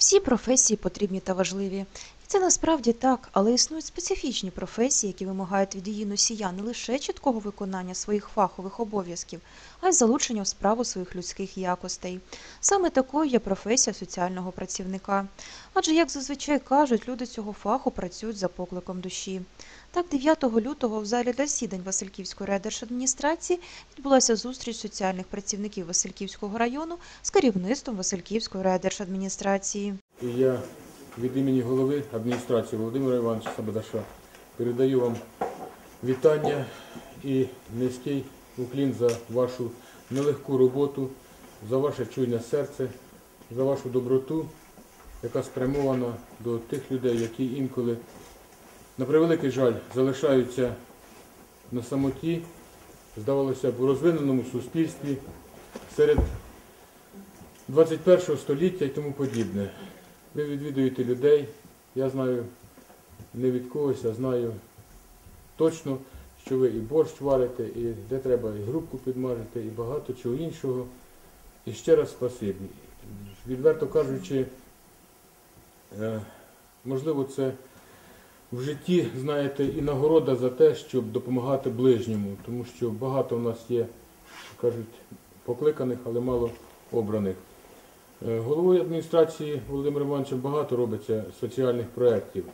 Всі професії потрібні та важливі. Це насправді так, але існують специфічні професії, які вимагають від її носія не лише чіткого виконання своїх фахових обов'язків, а й залучення в справу своїх людських якостей. Саме такою є професія соціального працівника. Адже, як зазвичай кажуть, люди цього фаху працюють за покликом душі. Так, 9 лютого в залі засідань Васильківської райдержадміністрації відбулася зустріч соціальних працівників Васильківського району з керівництвом Васильківської райдержадміністрації. Я від імені голови адміністрації Володимира Івановича Сабадаша передаю вам вітання і низький уклін за вашу нелегку роботу, за ваше чуйне серце, за вашу доброту, яка спрямована до тих людей, які інколи, на превеликий жаль, залишаються на самоті, здавалося б, у розвиненому суспільстві серед 21 століття і тому подібне. Ви відвідуєте людей, я знаю не від когось, а знаю точно, що ви і борщ варите, і де треба і грубку підмажете, і багато чого іншого. І ще раз спасибі. Відверто кажучи, е, можливо, це в житті, знаєте, і нагорода за те, щоб допомагати ближньому, тому що багато в нас є, кажуть, покликаних, але мало обраних. Е, Головою адміністрації Володимиром Івановичем багато робиться соціальних проєктів.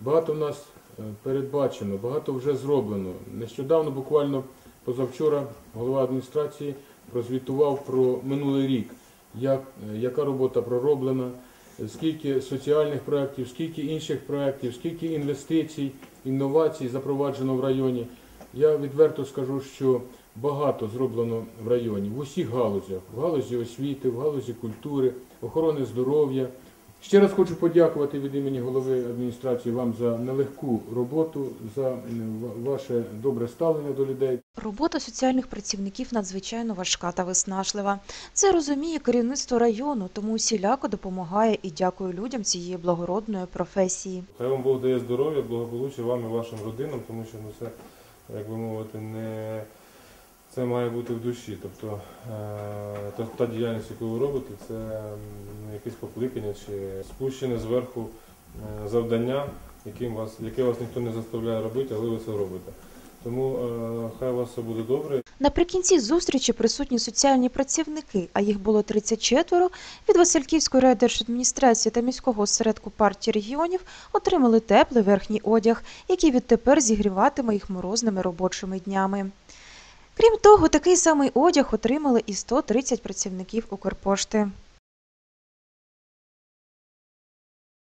Багато в нас е, передбачено, багато вже зроблено. Нещодавно, буквально позавчора, голова адміністрації прозвітував про минулий рік, як, е, яка робота пророблена, скільки соціальних проєктів, скільки інших проєктів, скільки інвестицій, інновацій запроваджено в районі. Я відверто скажу, що багато зроблено в районі, в усіх галузях, в галузі освіти, в галузі культури, охорони здоров'я. Ще раз хочу подякувати від імені голови адміністрації вам за нелегку роботу, за ваше добре ставлення до людей. Робота соціальних працівників надзвичайно важка та виснажлива. Це розуміє керівництво району, тому усіляко допомагає і дякує людям цієї благородної професії. Хай вам Бог дає здоров'я, благополуччя вам і вашим родинам, тому що ну, це, як би мовити, не це має бути в душі. Тобто е, та, та діяльність, яку ви робите, це якесь покликання чи спущене зверху е, завдання, яким вас, яке вас ніхто не заставляє робити, але ви це робите. Тому е, хай у вас все буде добре. Наприкінці зустрічі присутні соціальні працівники, а їх було 34, від Васильківської райдержадміністрації та міського осередку партії регіонів отримали теплий верхній одяг, який відтепер зігріватиме їх морозними робочими днями. Крім того, такий самий одяг отримали і 130 працівників Укрпошти.